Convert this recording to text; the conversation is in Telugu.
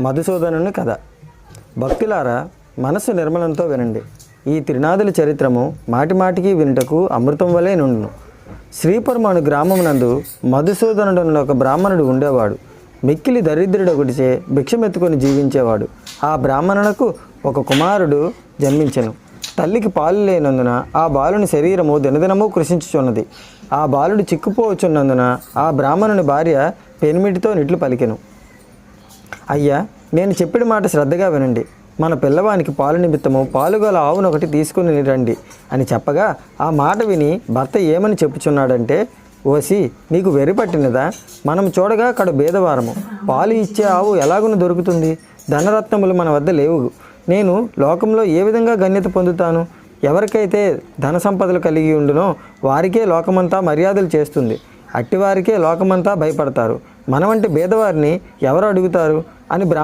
మధుసూదనుని కథ. భక్తులారా మనస్సు నిర్మలంతో వినండి. ఈ త్రినాదుల చరిత్రము మాటిమాటికి వినుటకు అమృతం వలె నుండును. శ్రీపురం అను గ్రామమునందు మధుసూదనుడు ఒక బ్రాహ్మణుడు ఉండేవాడు. మిక్కిలి దరిద్రుడు ఒకటిచే భిక్షమెత్తుకొని జీవించేవాడు. ఆ బ్రాహ్మణునకు ఒక కుమారుడు జన్మించెను. తల్లికి పాలు లేనందున ఆ బాలుని శరీరము దినదినము కృషించుచున్నది. ఆ బాలుడు చిక్కుపోవచ్చున్నందున ఆ బ్రాహ్మణుని భార్య పెనిమిటితో నిట్లు పలికెను. అయ్యా నేను చెప్పిన మాట శ్రద్ధగా వినండి. మన పిల్లవానికి పాలు నిమిత్తము పాలుగల ఆవును ఒకటి తీసుకుని రండి అని చెప్పగా ఆ మాట విని భర్త ఏమని చెప్పుచున్నాడంటే ఓసి నీకు వెర్రి పట్టినదా? మనం చూడగా అక్కడ భేదవారము. పాలు ఇచ్చే ఆవు ఎలాగున దొరుకుతుంది? ధనరత్నములు మన వద్ద లేవు. నేను లోకంలో ఏ విధంగా గణ్యత పొందుతాను? ఎవరికైతే ధన సంపదలు కలిగి ఉండునో వారికే లోకమంతా మర్యాదలు చేస్తుంది. అట్టివారికే లోకమంతా భయపడతారు. మన వంటి భేదవారిని ఎవరు అడుగుతారు? అని బ్రా